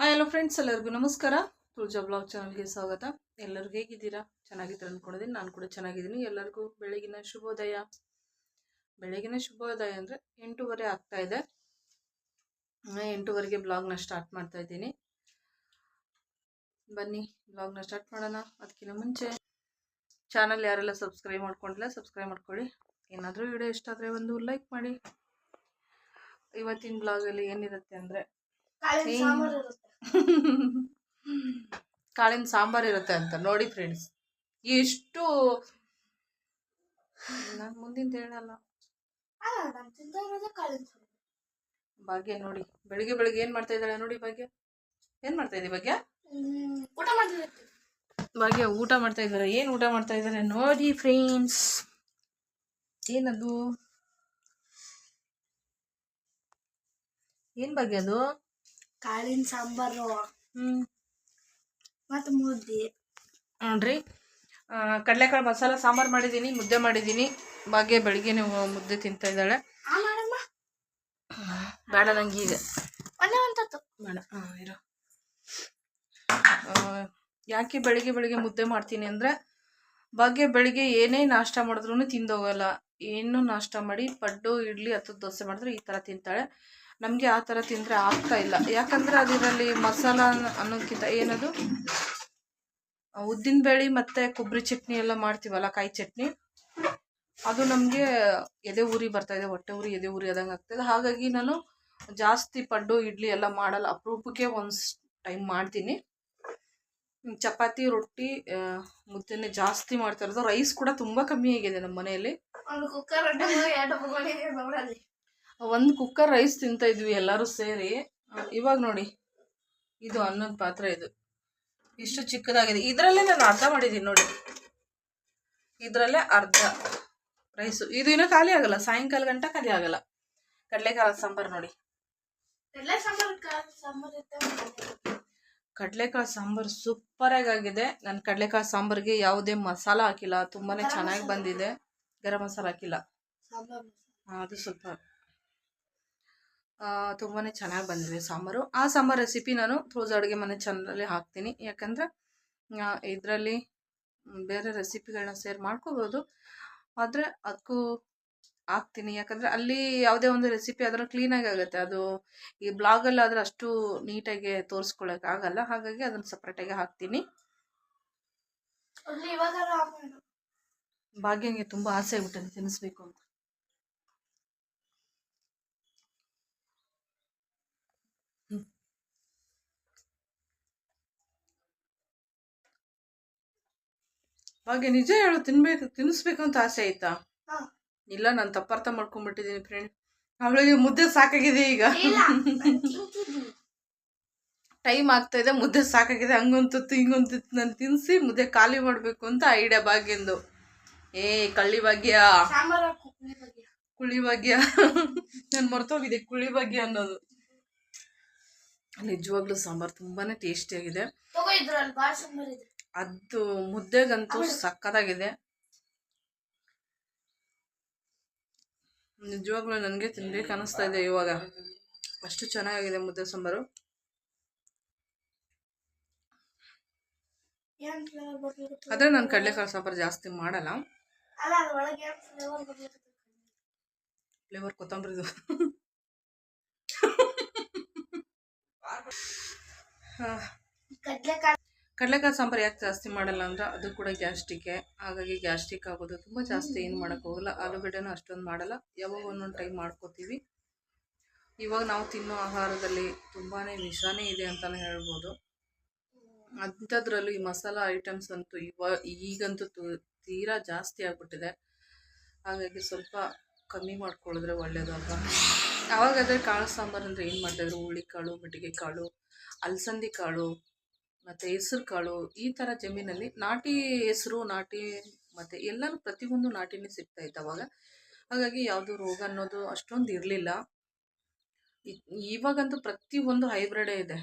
Hi hello friends ಎಲ್ಲರಿಗೂ ನಮಸ್ಕಾರ. Tulja blog ಚಾನಲ್ಗೆ ಸ್ವಾಗತ. ಎಲ್ಲರಿಗೂ ಹೇಗಿದ್ದೀರಾ? ಚೆನ್ನಾಗಿದ್ದೀರ ಅಂದ್ಕೊಂಡಿದ್ದೀನಿ ನಾನು ಕೂಡ ಚೆನ್ನಾಗಿದ್ದೀನಿ. ಎಲ್ಲರಿಗೂ ಬೆಳಗಿನ ಶುಭೋದಯ. ಬೆಳಗಿನ ಶುಭೋದಯ ಅಂದರೆ ಎಂಟೂವರೆ ಆಗ್ತಾ ಇದೆ. ಎಂಟೂವರೆಗೆ ಬ್ಲಾಗ್ನ ಸ್ಟಾರ್ಟ್ ಮಾಡ್ತಾ ಇದ್ದೀನಿ. ಬನ್ನಿ ಬ್ಲಾಗ್ನ ಸ್ಟಾರ್ಟ್ ಮಾಡೋಣ. ಅದಕ್ಕಿಂತ ಮುಂಚೆ ಚಾನಲ್ ಯಾರೆಲ್ಲ ಸಬ್ಸ್ಕ್ರೈಬ್ ಮಾಡ್ಕೊಂಡಿಲ್ಲ ಸಬ್ಸ್ಕ್ರೈಬ್ ಮಾಡ್ಕೊಳ್ಳಿ. ಏನಾದರೂ ವಿಡಿಯೋ ಇಷ್ಟ ಆದರೆ ಒಂದು ಲೈಕ್ ಮಾಡಿ. ಇವತ್ತಿನ ಬ್ಲಾಗಲ್ಲಿ ಏನಿರುತ್ತೆ ಅಂದರೆ ಕಾಳಿನ ಸಾಂಬಾರ್ ಇರುತ್ತೆ. ಅಂತ. ನೋಡಿ ಫ್ರೆಂಡ್ಸ್ ಎಷ್ಟು ನಾನು ಮುಂದಿನ ಹೇಳಲ್ಲ. ಭಾಗ್ಯ ನೋಡಿ. ಬೆಳಿಗ್ಗೆ ಬೆಳಿಗ್ಗೆ ಏನ್ ಮಾಡ್ತಾ ಇದ್ದಾಳೆ ನೋಡಿ ಭಾಗ್ಯ. ಏನ್ ಮಾಡ್ತಾ ಇದ್ದೀವಿ ಭಾಗ್ಯ? ಊಟ ಮಾಡ್ತಾ ಭಾಗ್ಯ ಊಟ ಮಾಡ್ತಾ ಇದ್ದಾರೆ. ಏನ್ ಊಟ ಮಾಡ್ತಾ ಇದ್ದಾರೆ ನೋಡಿ ಫ್ರೆಂಡ್ಸ್ ಏನದು? ಏನ್ ಭಾಗ್ಯ ಅದು? ಕಾಳಿನ ಸಾಂಬಾರು. ಹ್ಮ್. ಮತ್ತು ಮುದ್ದೆ. ನೋಡ್ರಿ ಕಡಲೆಕಾಳು ಮಸಾಲ ಸಾಂಬಾರು ಮಾಡಿದ್ದೀನಿ ಮುದ್ದೆ ಮಾಡಿದ್ದೀನಿ ಭಾಗ್ಯ ಬೆಳಿಗ್ಗೆ ಮುದ್ದೆ ತಿಂತಾ ಇದ್ದಾಳೆ. ಬೇಡ ನಂಗೆ ಈಗ. ಒಂದೇ ಬೇಡ ಹಾಂ ಇರು. ಯಾಕೆ ಬೆಳಿಗ್ಗೆ ಬೆಳಿಗ್ಗೆ ಮುದ್ದೆ ಮಾಡ್ತೀನಿ ಅಂದರೆ ಭಾಗ್ಯ ಬೆಳಿಗ್ಗೆ ಏನೇ ನಾಷ್ಟ ಮಾಡಿದ್ರು ತಿಂದೋಗಲ್ಲ. ಏನು ನಾಷ್ಟ ಮಾಡಿ ಪಡ್ಡು ಇಡ್ಲಿ ಅಥವಾ ದೋಸೆ ಮಾಡಿದ್ರೆ ಈ ಥರ ತಿಂತಾಳೆ. ನಮಗೆ ಆ ಥರ ತಿಂದರೆ ಆಗ್ತಾ ಇಲ್ಲ. ಯಾಕಂದರೆ ಅದರಲ್ಲಿ ಮಸಾಲ ಅನ್ನ- ಅನ್ನೋಕ್ಕಿಂತ ಏನದು? ಉದ್ದಿನ ಬೇಳೆ ಮತ್ತು ಕೊಬ್ಬರಿ ಚಟ್ನಿ ಎಲ್ಲ ಮಾಡ್ತೀವಲ್ಲ, ಕಾಯಿ ಚಟ್ನಿ? ಅದು ನಮಗೆ ಎದೆ ಉರಿ ಬರ್ತಾ ಇದೆ, ಹೊಟ್ಟೆ ಉರಿ, ಎದೆ ಉರಿ ಆದಂಗೆ ಆಗ್ತಾಯಿದೆ ಹಾಗಾಗಿ ನಾನು ಜಾಸ್ತಿ ಪಡ್ಡು, ಇಡ್ಲಿ ಎಲ್ಲ ಮಾಡಲ್ಲ. ಅಪರೂಪಕ್ಕೆ ಒಂದು ಟೈಮ್ ಮಾಡ್ತೀನಿ. ಚಪಾತಿ, ರೊಟ್ಟಿ ಮುದ್ದೆನೇ ಜಾಸ್ತಿ ಮಾಡ್ತಾ ಇರೋದು. ರೈಸ್ ಕೂಡ ತುಂಬ ಕಮ್ಮಿ ಆಗಿದೆ ನಮ್ಮ ಮನೆಯಲ್ಲಿ ಒಂದು ಕುಕ್ಕರ್ ರೈಸ್ ತಿಂತಾ ಇದ್ವಿ ಎಲ್ಲರೂ ಸೇರಿ. ಇವಾಗ ನೋಡಿ. ಇದು ಅನ್ನದ ಪಾತ್ರೆ ಇದು. ಇಷ್ಟು ಚಿಕ್ಕದಾಗಿದೆ. ಇದರಲ್ಲೇ ನಾನು ಅರ್ಧ ಮಾಡಿದ್ದೀನಿ ನೋಡಿ. ಇದರಲ್ಲೇ ಅರ್ಧ ರೈಸು ಇದು ಇನ್ನೂ ಖಾಲಿ ಆಗಲ್ಲ. ಸಾಯಂಕಾಲ ಗಂಟ ಖಾಲಿ ಆಗಲ್ಲ. ಕಡಲೆಕಾಳ ಸಾಂಬಾರು ನೋಡಿ. ಕಡಲೆಕಾಳು ಸಾಂಬಾರು ಸೂಪರಾಗಿ ಆಗಿದೆ ನಾನು ಕಡಲೆಕಾಳು ಸಾಂಬಾರಿಗೆ ಯಾವುದೇ ಮಸಾಲ ಹಾಕಿಲ್ಲ. ತುಂಬಾನೇ ಚೆನ್ನಾಗಿ ಬಂದಿದೆ. ಗರಂ ಮಸಾಲ ಹಾಕಿಲ್ಲ. ಅದು ಸ್ವಲ್ಪ ಆ, ತುಂಬಾನೇ ಚೆನ್ನಾಗಿ ಬಂದಿದೆ ಸಾಂಬಾರು. ಆ ಸಾಂಬಾರು ರೆಸಿಪಿ ನಾನು ಥ್ರೋಸ್ ಅಡುಗೆ ಮನೆ ಚಾನಲಲ್ಲಿ ಹಾಕ್ತೀನಿ. ಯಾಕಂದರೆ ಇದರಲ್ಲಿ ಬೇರೆ ರೆಸಿಪಿಗಳನ್ನ ಸೇರ್ ಮಾಡ್ಕೋಬೋದು. ಆದರೆ ಅದಕ್ಕೂ ಹಾಕ್ತೀನಿ. ಯಾಕಂದರೆ ಅಲ್ಲಿ ಯಾವುದೇ ಒಂದು ರೆಸಿಪಿ ಆದರೂ ಕ್ಲೀನಾಗಿ ಆಗುತ್ತೆ. ಅದು ಈ ಬ್ಲಾಗಲ್ಲಿ ಆದರೆ ಅಷ್ಟು ನೀಟಾಗಿ ತೋರಿಸ್ಕೊಳಕ್ಕೆ ಆಗಲ್ಲ. ಹಾಗಾಗಿ ಅದನ್ನು ಸಪ್ರೇಟಾಗಿ ಹಾಕ್ತೀನಿ. ಭಾಗ್ಯಂಗೆ ತುಂಬ ಆಸೆ ಆಗ್ಬಿಟ್ಟಿದೆ ತಿನ್ನಿಸ್ಬೇಕು ಅಂತ. ಭಾಗ್ಯ ನಿಜ ಹೇಳು ತಿನ್ಬೇಕು ತಿನ್ನಿಸ್ಬೇಕು ಅಂತ ಆಸೆ ಆಯ್ತಾ. ಇಲ್ಲ ನಾನು ತಪ್ಪರ್ಥ ಮಾಡ್ಕೊಂಡ್ಬಿಟ್ಟಿದ್ದೀನಿ ಫ್ರೆಂಡ್ ಅವಳಿಗೆ ಮುದ್ದೆ ಸಾಕಾಗಿದೆ ಈಗ. ಟೈಮ್ ಆಗ್ತಾ ಇದೆ ಮುದ್ದೆ ಸಾಕಾಗಿದೆ ಹಂಗೊಂತಿತ್ತು ಹಿಂಗೊಂತಿತ್ತು. ನಾನು ತಿನ್ನಿಸಿ ಮುದ್ದೆ ಖಾಲಿ ಮಾಡಬೇಕು ಅಂತ ಐಡಿಯಾ ಭಾಗ್ಯಂದು ಏ ಕಳ್ಳಿ ಭಾಗ್ಯ. ಕುಳಿ ಭಾಗ್ಯ. ನಾನು ಮರ್ತೋಗಿದೆ ಕುಳಿ ಭಾಗ್ಯ ಅನ್ನೋದು. ನಿಜವಾಗ್ಲೂ ಸಾಂಬಾರು ತುಂಬಾನೇ ಟೇಸ್ಟಿಯಾಗಿದೆ ಅದು ಮುದ್ದೆಗಂತೂ ಸಕ್ಕತ್ತಾಗಿದೆ. ನಿಜವಾಗ್ಲೂ ನನಗೆ ತಿನ್ಬೇಕು ಅನಿಸ್ತಾ ಇದೆ ಇವಾಗ. ಅಷ್ಟು ಚೆನ್ನಾಗಿದೆ ಮುದ್ದೆ ಸಾಂಬಾರು. ಅದೇ ಆದರೆ ನಾನು ಕಡಲೆಕಾಳು ಸಾಂಬಾರು ಜಾಸ್ತಿ ಮಾಡಲ್ಲ. ಫ್ಲೇವರ್ ಕೊತ್ತಂಬರಿ ಕೊತ್ತಂಬರಿದು ಕಡ್ಲೆಕಾಳು ಕಡಲೆಕಾಳು ಸಾಂಬಾರು ಯಾಕೆ ಜಾಸ್ತಿ ಮಾಡಲ್ಲ ಅಂದರೆ ಅದು ಕೂಡ ಗ್ಯಾಸ್ಟಿಕ್ಕೆ ಹಾಗಾಗಿ ಗ್ಯಾಸ್ಟಿಕ್ ಆಗೋದು ತುಂಬ ಜಾಸ್ತಿ ಏನು ಮಾಡೋಕ್ಕೆ ಹೋಗಲ್ಲ. ಆಲೂಗಡ್ಡೆನೂ ಅಷ್ಟೊಂದು ಮಾಡಲ್ಲ. ಯಾವಾಗ ಒಂದೊಂದು ಟೈಮ್ ಮಾಡ್ಕೋತೀವಿ. ಇವಾಗ ನಾವು ತಿನ್ನೋ ಆಹಾರದಲ್ಲಿ ತುಂಬಾ ವಿಷಾನೇ ಇದೆ ಅಂತಲೇ ಹೇಳ್ಬೋದು. ಅಂಥದ್ರಲ್ಲೂ ಈ ಮಸಾಲ ಐಟಮ್ಸ್ ಅಂತೂ ಇವ ಈಗಂತೂ ತೀರಾ ಜಾಸ್ತಿ ಆಗಿಬಿಟ್ಟಿದೆ. ಹಾಗಾಗಿ ಸ್ವಲ್ಪ ಕಮ್ಮಿ ಮಾಡ್ಕೊಳ್ಳಿದ್ರೆ ಒಳ್ಳೇದಲ್ವಾ? ಅವಾಗಾದರೆ ಕಾಳು ಸಾಂಬಾರು ಅಂದರೆ ಏನು ಮಾಡ್ತಾಯಿದ್ರು ಹುಳಿಕಾಳು ಮಟ್ಟಿಗೆ ಕಾಳು ಅಲಸಂದಿ ಕಾಳು ಮತ್ತು ಹೆಸ್ರು ಕಾಳು ಈ ಥರ ಜಮೀನಲ್ಲಿ ನಾಟಿ ಹೆಸರು, ನಾಟಿ ಮತ್ತು ಎಲ್ಲನೂ ಪ್ರತಿಯೊಂದು ನಾಟಿನೇ ಸಿಗ್ತಾ ಇತ್ತು ಅವಾಗ. ಹಾಗಾಗಿ ಯಾವುದು ರೋಗ ಅನ್ನೋದು ಅಷ್ಟೊಂದು ಇರಲಿಲ್ಲ. ಇವಾಗಂತೂ ಪ್ರತಿಯೊಂದು ಹೈಬ್ರಿಡೇ ಇದೆ.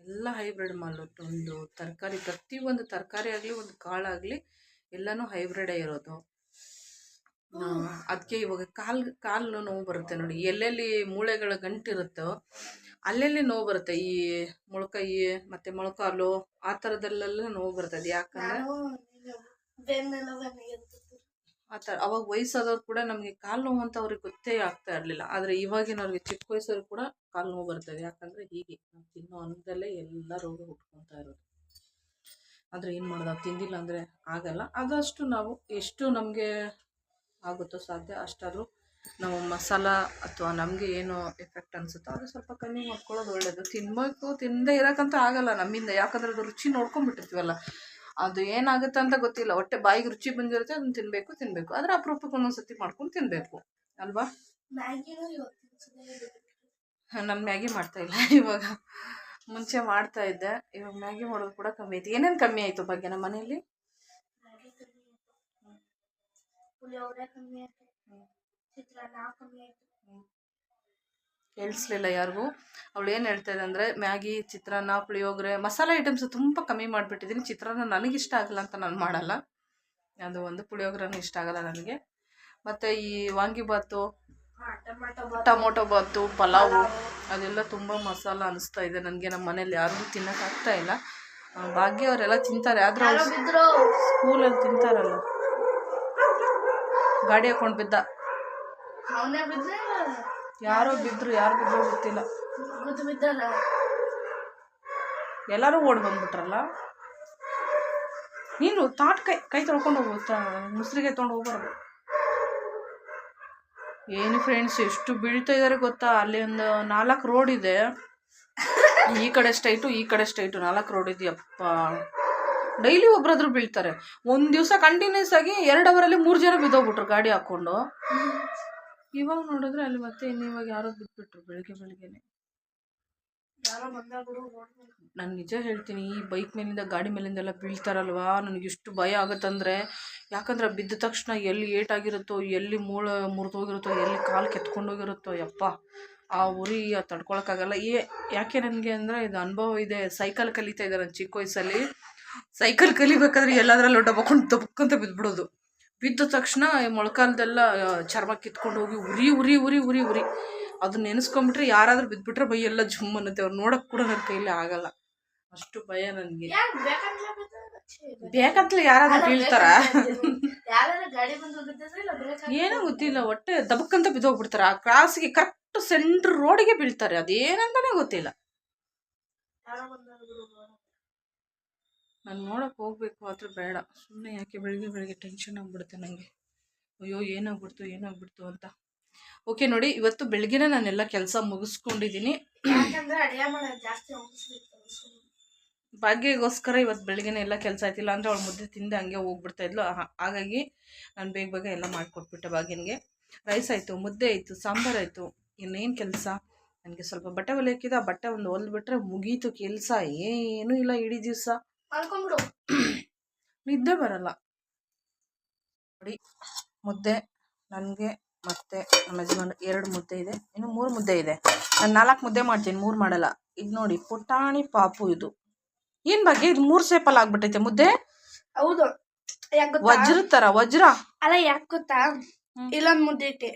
ಎಲ್ಲ ಹೈಬ್ರಿಡ್ ಮಾಲು ಒಂದು ತರಕಾರಿ ಪ್ರತಿಯೊಂದು ತರಕಾರಿ ಆಗಲಿ, ಒಂದು ಕಾಳಾಗಲಿ ಎಲ್ಲನೂ ಹೈಬ್ರಿಡೇ ಇರೋದು. ಅದಕ್ಕೆ ಇವಾಗ ಕಾಲು ಕಾಲು ನೋವು ಬರುತ್ತೆ ನೋಡಿ. ಎಲ್ಲೆಲ್ಲಿ ಮೂಳೆಗಳ ಗಂಟಿರುತ್ತೋ ಅಲ್ಲೆಲ್ಲಿ ನೋವು ಬರುತ್ತೆ. ಈ ಮೊಳಕೈ ಮತ್ತು ಮೊಳಕಾಲು ಆ ಥರದಲ್ಲೆಲ್ಲ ನೋವು ಬರ್ತದೆ ಯಾಕಂದರೆ. ಆ ಥರ ಅವಾಗ ವಯಸ್ಸಾದವ್ರು ಕೂಡ ನಮಗೆ ಕಾಲು ನೋವು ಅಂತ ಅವ್ರಿಗೆ ಗೊತ್ತೇ ಆಗ್ತಾ ಇರಲಿಲ್ಲ. ಆದರೆ ಇವಾಗಿನವ್ರಿಗೆ ಚಿಕ್ಕ ವಯಸ್ಸಲ್ಲಿ ಕೂಡ ಕಾಲು ನೋವು ಬರ್ತದೆ ಯಾಕಂದರೆ ಹೀಗೆ ನಾವು ತಿನ್ನೋ ಅನ್ನದಲ್ಲೇ ಎಲ್ಲ ರೋಗ ಹುಟ್ಕೊತಾ ಇರೋದು. ಆದರೆ ಏನು ಮಾಡೋದು? ತಿಂದಿಲ್ಲ ಅಂದರೆ ಆಗಲ್ಲ. ಆದಷ್ಟು ನಾವು ಎಷ್ಟು ನಮಗೆ ಆಗುತ್ತೋ ಸಾಧ್ಯ ಅಷ್ಟಾದರೂ ನಾವು ಮಸಾಲ ಅಥವಾ ನಮಗೆ ಏನು ಎಫೆಕ್ಟ್ ಅನಿಸುತ್ತೋ ಅದು ಸ್ವಲ್ಪ ಕಮ್ಮಿ ಮಾಡ್ಕೊಳ್ಳೋದು ಒಳ್ಳೆಯದು ತಿನ್ನಬೇಕು ತಿನ್ನದೇ ಇರೋಕ್ಕಂತೂ ಆಗಲ್ಲ ನಮ್ಮಿಂದ. ಯಾಕಂದರೆ ಅದು ರುಚಿ ನೋಡ್ಕೊಂಡ್ಬಿಟ್ಟಿರ್ತೀವಲ್ಲ. ಅದು ಏನಾಗುತ್ತೆ ಅಂತ ಗೊತ್ತಿಲ್ಲ. ಹೊಟ್ಟೆ ಬಾಯಿಗೆ ರುಚಿ ಬಂದಿರುತ್ತೆ ಅದನ್ನ ತಿನ್ನಬೇಕು ತಿನ್ನಬೇಕು ಆದರೆ ಅಪರೂಪಕ್ಕೆ ಒಂದೊಂದು ಸತಿ ಮಾಡ್ಕೊಂಡು ತಿನ್ನಬೇಕು ಅಲ್ವಾ? ನಾನು ಮ್ಯಾಗಿ ಮಾಡ್ತಾ ಇಲ್ಲ ಇವಾಗ. ಮುಂಚೆ ಮಾಡ್ತಾ ಇದ್ದೆ. ಇವಾಗ ಮ್ಯಾಗಿ ಮಾಡೋದು ಕೂಡ ಕಮ್ಮಿ ಆಯ್ತು. ಏನೇನು ಕಮ್ಮಿ ಆಯಿತು ಬಗ್ಗೆ ನಮ್ಮ ಮನೆಯಲ್ಲಿ ಮ್ಯಾಗಿ ಕಮ್ಮಿ ಆಯ್ತು. ಪುಳಿಯೋಗರೆ ಕಮ್ಮಿ ಆಯ್ತು ಚಿತ್ರಾನ್ನ ಕಮ್ಮಿ ಆಯ್ತು ಕೇಳಿಸ್ಲಿಲ್ಲ ಯಾರಿಗೂ. ಅವಳು ಏನು ಹೇಳ್ತಾ ಇದೆ ಅಂದರೆ ಮ್ಯಾಗಿ ಚಿತ್ರಾನ್ನ ಪುಳಿಯೋಗರೆ ಮಸಾಲೆ ಐಟಮ್ಸ್ ತುಂಬ ಕಮ್ಮಿ ಮಾಡಿಬಿಟ್ಟಿದ್ದೀನಿ. ಚಿತ್ರಾನ್ನ ನನಗಿಷ್ಟ ಆಗಲ್ಲ ಅಂತ ನಾನು ಮಾಡಲ್ಲ. ಅದು ಒಂದು ಪುಳಿಯೋಗರೆನೂ ಇಷ್ಟ ಆಗಲ್ಲ ನನಗೆ. ಮತ್ತು ಈ ವಾಂಗಿಬಾತು ಟೊಮೊಟೊ ಬಾತು ಪಲಾವು ಅದೆಲ್ಲ ತುಂಬ ಮಸಾಲ ಅನಿಸ್ತಾ ಇದೆ ನನಗೆ. ನಮ್ಮ ಮನೇಲಿ ಯಾರಿಗೂ ತಿನ್ನೋಕ್ಕಾಗ್ತಾ ಇಲ್ಲ. ಭಾಗ್ಯವರೆಲ್ಲ ಭಾಗ್ಯ ಅವರೆಲ್ಲ ತಿಂತಾರೆ. ಆದರೆ ಸ್ಕೂಲಲ್ಲಿ ತಿಂತಾರಲ್ಲ. ಗಾಡಿ ಹಾಕೊಂಡು ಬಿದ್ದ. ಅವನೇ ಯಾರೋ ಬಿದ್ರು ಯಾರು ಬಿದ್ರು ಗೊತ್ತಿಲ್ಲ. ಗುದ್ದು ಬಿದ್ದಲ್ಲ? ಎಲ್ಲರೂ ಓಡ್ ಬಂದ್ಬಿಟ್ರಲ್ಲ? ನೀನು ತಾಟ್ ಕೈ ಕೈ ತೊಳ್ಕೊಂಡು ಹೋಗ್ಬೋದು ಮುಸ್ರಿಗೆ ತೊಗೊಂಡು ಹೋಗ್ಬಾರ್ದು. ಏನು ಫ್ರೆಂಡ್ಸ್ ಎಷ್ಟು ಬೀಳ್ತಾ ಇದ್ದಾರೆ ಗೊತ್ತಾ? ಅಲ್ಲಿ ಒಂದು ನಾಲ್ಕು ರೋಡ್ ಇದೆ. ಈ ಕಡೆ ಸ್ಟೈಟು ಈ ಕಡೆ ಸ್ಟೈಟು ನಾಲ್ಕು ರೋಡ್ ಇದೆಯಪ್ಪ. ಡೈಲಿ ಒಬ್ಬರಾದ್ರೂ ಬೀಳ್ತಾರೆ. ಒಂದು ದಿವಸ ಕಂಟಿನ್ಯೂಸ್ ಆಗಿ ಎರಡು ಅವರಲ್ಲಿ ಮೂರು ಜನ ಬಿದ್ದೋಗ್ಬಿಟ್ರು ಗಾಡಿ ಹಾಕ್ಕೊಂಡು. ಇವಾಗ ನೋಡಿದ್ರೆ ಅಲ್ಲಿ ಮತ್ತೆ ಇನ್ನು ಇವಾಗ ಯಾರೋ ಬಿದ್ದುಬಿಟ್ರು ಬೆಳಿಗ್ಗೆ ಬೆಳಿಗ್ಗೆನೆ. ನಾನು ನಿಜ ಹೇಳ್ತೀನಿ, ಈ ಬೈಕ್ ಮೇಲಿಂದ ಗಾಡಿ ಮೇಲಿಂದೆಲ್ಲ ಬೀಳ್ತಾರಲ್ವಾ? ನನಗೆ ಎಷ್ಟು ಭಯ ಆಗುತ್ತಂದರೆ, ಯಾಕಂದ್ರೆ ಬಿದ್ದ ತಕ್ಷಣ ಎಲ್ಲಿ ಏಟಾಗಿರುತ್ತೋ, ಎಲ್ಲಿ ಮೂಳ ಮುರಿದೋಗಿರುತ್ತೋ, ಎಲ್ಲಿ ಕಾಲು ಕೆತ್ಕೊಂಡೋಗಿರುತ್ತೋ, ಯಪ್ಪ. ಆ ಉರಿ ತಡ್ಕೊಳಕ್ಕಾಗಲ್ಲ. ಏ, ಯಾಕೆ ನನಗೆ ಅಂದರೆ ಇದು ಅನುಭವ ಇದೆ ಸೈಕಲ್ ಕಲಿತಾ ಇದ್ದೆ ನಾನು ಚಿಕ್ಕ ವಯಸ್ಸಲ್ಲಿ. ಸೈಕಲ್ ಕಲಿಬೇಕಾದ್ರೆ ಎಲ್ಲದರಲ್ಲೂ ಡಬ್ಬಕೊಂಡು ದಬ್ಬಕ್ಕಂತ ಬಿದ್ಬಿಡೋದು. ಬಿದ್ದ ತಕ್ಷಣ ಈ ಮೊಳಕಾಲ್ದೆಲ್ಲ ಚರ್ಮ ಕಿತ್ಕೊಂಡು ಹೋಗಿ ಉರಿ ಉರಿ ಉರಿ ಉರಿ ಉರಿ. ಅದನ್ನ ನೆನೆಸ್ಕೊಂಬಿಟ್ರೆ ಯಾರಾದ್ರೂ ಬಿದ್ದುಬಿಟ್ರೆ ಬೈ ಎಲ್ಲ ಜುಮ್ ಅನ್ನತ್ತೆ. ಅವ್ರು ನೋಡೋಕೆ ಕೂಡ ನನ್ನ ಕೈಲಿ ಆಗಲ್ಲ. ಅಷ್ಟು ಭಯ ನನಗೆ. ಬೇಕಂತಲ್ಲ ಬೇಕಂತಲೇ ಯಾರಾದ್ರೂ ಬೀಳ್ತಾರ? ಏನೋ ಗೊತ್ತಿಲ್ಲ. ಒಟ್ಟೆ ದಬಕ್ಕಂತ ಬಿದ್ದೋಗ್ಬಿಡ್ತಾರೆ ಆ ಕ್ರಾಸ್ಗೆ ಕರೆಕ್ಟ್ ಸೆಂಟ್ರ್ ರೋಡಿಗೆ ಬೀಳ್ತಾರೆ. ಅದೇನಂತಾನೆ ಗೊತ್ತಿಲ್ಲ ಯಾರೋ ಬಂದಾಗ ಬಿಡು ನೋಡು. ನಾನು ನೋಡೋಕೆ ಹೋಗ್ಬೇಕು ಆದರೂ ಬೇಡ. ಸುಮ್ಮನೆ ಯಾಕೆ ಬೆಳಿಗ್ಗೆ ಬೆಳಿಗ್ಗೆ ಟೆನ್ಷನ್ ಆಗ್ಬಿಡುತ್ತೆ ನನಗೆ ಅಯ್ಯೋ ಏನಾಗ್ಬಿಡ್ತು ಏನಾಗ್ಬಿಡ್ತು ಅಂತ. ಓಕೆ ನೋಡಿ ಇವತ್ತು ಬೆಳಗಿನ ನಾನೆಲ್ಲ ಕೆಲಸ ಮುಗಿಸ್ಕೊಂಡಿದ್ದೀನಿ ಭಾಗ್ಯಗೋಸ್ಕರ ಇವತ್ತು ಬೆಳಗ್ಗೆನೇ ಎಲ್ಲ ಕೆಲಸ ಆಯ್ತಿಲ್ಲ. ಅಂದರೆ ಅವಳು ಮುದ್ದೆ ತಿಂದೆ ಹಂಗೆ ಹೋಗ್ಬಿಡ್ತಾ ಇದ್ಲು. ಹಾಗಾಗಿ ನಾನು ಬೇಗ ಬೇಗ ಎಲ್ಲ ಮಾಡಿಕೊಟ್ಬಿಟ್ಟೆ ಭಾಗ್ಯನಿಗೆ. ರೈಸ್ ಆಯಿತು ಮುದ್ದೆ ಆಯಿತು ಸಾಂಬಾರು ಆಯಿತು. ಇನ್ನೇನು ಕೆಲಸ? ನನಗೆ ಸ್ವಲ್ಪ ಬಟ್ಟೆ ಹೊಲಿಯಕ್ಕಿದೆ. ಆ ಬಟ್ಟೆ ಒಂದು ಹೊಲ್ದ್ಬಿಟ್ರೆ ಮುಗೀತು ಕೆಲಸ. ಏನೂ ಇಲ್ಲ ಇಡೀ ದಿವಸ. ಮಾಡ್ಕೊಂಡ್ಬಿಡು ನಿದ್ದೆ ಬರಲ್ಲ. ನೋಡಿ ಮುದ್ದೆ ನನಗೆ ಮತ್ತೆ ನಮ್ಮ ಯಜಮಾನ್ ಎರಡು ಮುದ್ದೆ ಇದೆ. ಇನ್ನು ಮೂರು ಮುದ್ದೆ ಇದೆ. ನಾನು ನಾಲ್ಕು ಮುದ್ದೆ ಮಾಡ್ತೀನಿ ಮೂರು ಮಾಡಲ್ಲ. ಇದು ನೋಡಿ ಪುಟಾಣಿ ಪಾಪು ಇದು. ಏನು ಬಗ್ಗೆ ಇದು ಮೂರು ಸೇಪಲ್ಲಿ ಆಗ್ಬಿಟ್ಟೈತೆ ಮುದ್ದೆ? ಹೌದು. ವಜ್ರ ತರ ವಜ್ರ. ಅಲ್ಲ ಯಾಕೆ ಗೊತ್ತಾ. ಇಲ್ಲೊಂದ್ ಮುದ್ದೆ ಇಟ್ಟೆ.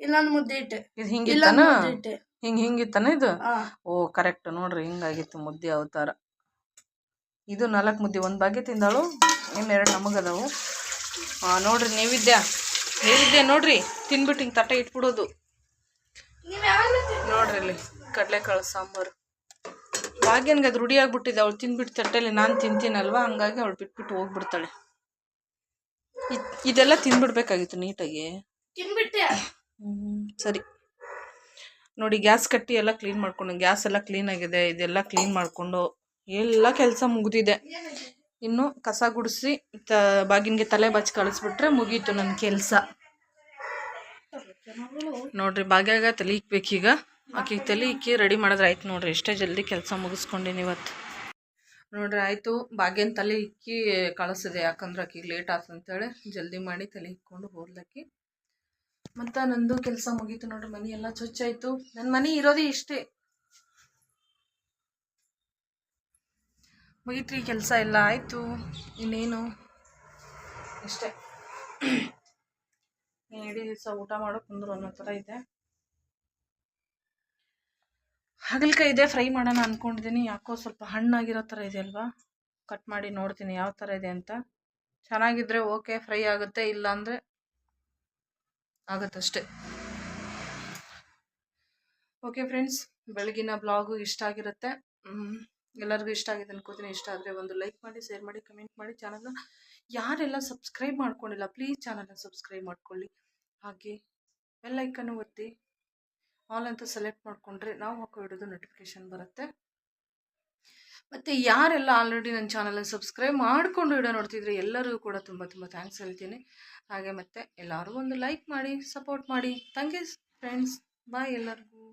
ಇಲ್ಲೊಂದ್ ಮುದ್ದೆ ಇಟ್ಟೆ. ಇದು ಹಿಂಗಿಲ್ಲ ಹಿಂಗಿತ್ತಾನ ಹಿಂಗೆ ಹಿಂಗಿತ್ತಾನ ಇದು? ಓ ಕರೆಕ್ಟ್ ನೋಡ್ರಿ ಹಿಂಗಾಗಿತ್ತು ಮುದ್ದೆ ಅವತಾರ. ಇದು ನಾಲ್ಕು ಮುದ್ದೆ ಒಂದು ಬಾಗಿ ತಿಂದಾಳು ಇನ್ನೆರಡು ನಮಗದವು. ನೋಡ್ರಿ ನೈವೇದ್ಯ. ನೈವೇದ್ಯ ನೋಡ್ರಿ ತಿನ್ಬಿಟ್ಟು ಹಿಂಗೆ ತಟ್ಟೆ ಇಟ್ಬಿಡೋದು. ನೋಡ್ರಿ ಇಲ್ಲಿ ಕಡಲೆಕಾಳು ಸಾಂಬಾರು. ಭಾಗ್ಯನ್ಗೆ ಅದು ರೂಢಿ ಆಗ್ಬಿಟ್ಟಿದೆ ಅವಳು ತಿಂದ್ಬಿಟ್ಟು ತಟ್ಟೆಲಿ ನಾನು ತಿಂತೀನಲ್ವಾ? ಹಂಗಾಗಿ ಅವಳು ಬಿಟ್ಬಿಟ್ಟು ಹೋಗ್ಬಿಡ್ತಾಳೆ. ಇದ್- ಇದೆಲ್ಲ ತಿಂದ್ಬಿಡ್ಬೇಕಾಗಿತ್ತು ನೀಟಾಗಿ. ತಿನ್ಬಿಟ್ಟೆ. ಹ್ಮ್, ಸರಿ. ನೋಡಿ ಗ್ಯಾಸ್ ಕಟ್ಟಿ ಎಲ್ಲ ಕ್ಲೀನ್ ಮಾಡ್ಕೊಂಡು ಗ್ಯಾಸ್ ಎಲ್ಲ ಕ್ಲೀನ್ ಆಗಿದೆ ಇದೆಲ್ಲ ಕ್ಲೀನ್ ಮಾಡಿಕೊಂಡು ಎಲ್ಲ ಕೆಲಸ ಮುಗಿದಿದೆ. ಇನ್ನು ಕಸ ಗುಡಿಸಿ, ತ, ಬಾಗಿನಿಗೆ ತಲೆ ಬಚ್ಚಿ ಕಳಿಸ್ಬಿಟ್ರೆ ಮುಗೀತು ನನ್ನ ಕೆಲಸ. ನೋಡ್ರಿ ಬಾಗ್ಯಾಗ ತಲೆ ಇಕ್ಬೇಕೀಗ ಆಕೆಗೆ ತಲೆ ಇಕ್ಕಿ ರೆಡಿ ಮಾಡಿದ್ರೆ ಆಯ್ತು ನೋಡ್ರಿ. ಎಷ್ಟೇ ಜಲ್ದಿ ಕೆಲಸ ಮುಗಿಸ್ಕೊಂಡಿನಿ ಇವತ್ತು. ನೋಡ್ರಿ, ಆಯಿತು. ಭಾಗ್ಯನ ತಲೆ ಇಕ್ಕಿ ಕಳಿಸಿದೆ. ಯಾಕಂದ್ರೆ ಆಕೆಗೆ ಲೇಟ್ ಆಯ್ತು ಅಂತೇಳಿ ಜಲ್ದಿ ಮಾಡಿ ತಲೆ ಇಕ್ಕೊಂಡು ಹೋದ್ಲಕ್ಕಿ. ಮತ್ತು ನಂದು ಕೆಲಸ ಮುಗೀತು ನೋಡ್ರಿ ಮನೆ ಎಲ್ಲ ಚುಚ್ಚಾಯಿತು ನನ್ನ ಮನೆ ಇರೋದೇ ಇಷ್ಟೇ. ಮುಗೀತ್ರಿ, ಕೆಲಸ ಎಲ್ಲ ಆಯಿತು. ಇನ್ನೇನು? ಅಷ್ಟೇ. ಇಡೀ ದಿವಸ ಊಟ ಮಾಡೋಕೆ ಕುಂದ್ರು ಅನ್ನೋ ಥರ ಇದೆ. ಹಾಗಲಕಾಯಿ ಇದೆ, ಫ್ರೈ ಮಾಡೋಣ ಅಂದ್ಕೊಂಡಿದ್ದೀನಿ ಯಾಕೋ ಸ್ವಲ್ಪ ಹಣ್ಣಾಗಿರೋ ಥರ ಇದೆ ಅಲ್ವಾ? ಕಟ್ ಮಾಡಿ ನೋಡ್ತೀನಿ ಯಾವ ಥರ ಇದೆ ಅಂತ. ಚೆನ್ನಾಗಿದ್ರೆ ಓಕೆ, ಫ್ರೈ ಆಗುತ್ತೆ ಇಲ್ಲ ಅಂದರೆ ಆಗುತ್ತಷ್ಟೆ ಓಕೆ ಫ್ರೆಂಡ್ಸ್, ಬೆಳಗಿನ ಬ್ಲಾಗು ಇಷ್ಟ ಆಗಿರುತ್ತೆ. ಎಲ್ಲರಿಗೂ ಇಷ್ಟ ಆಗಿದೆ ಅನ್ಕೋತೀನಿ. ಇಷ್ಟ ಆದರೆ ಒಂದು ಲೈಕ್ ಮಾಡಿ ಶೇರ್ ಮಾಡಿ ಕಮೆಂಟ್ ಮಾಡಿ ಚಾನಲ್ನ ಯಾರೆಲ್ಲ ಸಬ್ಸ್ಕ್ರೈಬ್ ಮಾಡ್ಕೊಂಡಿಲ್ಲ ಪ್ಲೀಸ್ ಚಾನಲ್ನ ಸಬ್ಸ್ಕ್ರೈಬ್ ಮಾಡ್ಕೊಳ್ಳಿ. ಹಾಗೆ ಬೆಲ್ ಐಕನ್ನು ಒತ್ತಿ ಆಲ್ ಅಂತ ಸೆಲೆಕ್ಟ್ ಮಾಡಿಕೊಂಡ್ರೆ ನಾವು ಹಾಕೋ ಇಡೋದು ನೋಟಿಫಿಕೇಶನ್ ಬರುತ್ತೆ. ಮತ್ತು ಯಾರೆಲ್ಲ ಆಲ್ರೆಡಿ ನನ್ನ ಚಾನಲ್ನ ಸಬ್ಸ್ಕ್ರೈಬ್ ಮಾಡಿಕೊಂಡು ವಿಡಿಯೋ ನೋಡ್ತಿದ್ರೆ ಎಲ್ಲರಿಗೂ ಕೂಡ ತುಂಬ ತುಂಬ ಥ್ಯಾಂಕ್ಸ್ ಹೇಳ್ತೀನಿ. ಹಾಗೆ ಮತ್ತು ಎಲ್ಲರೂ ಒಂದು ಲೈಕ್ ಮಾಡಿ ಸಪೋರ್ಟ್ ಮಾಡಿ. ಥ್ಯಾಂಕ್ ಯು ಫ್ರೆಂಡ್ಸ್ ಬಾಯ್ ಎಲ್ಲರಿಗೂ.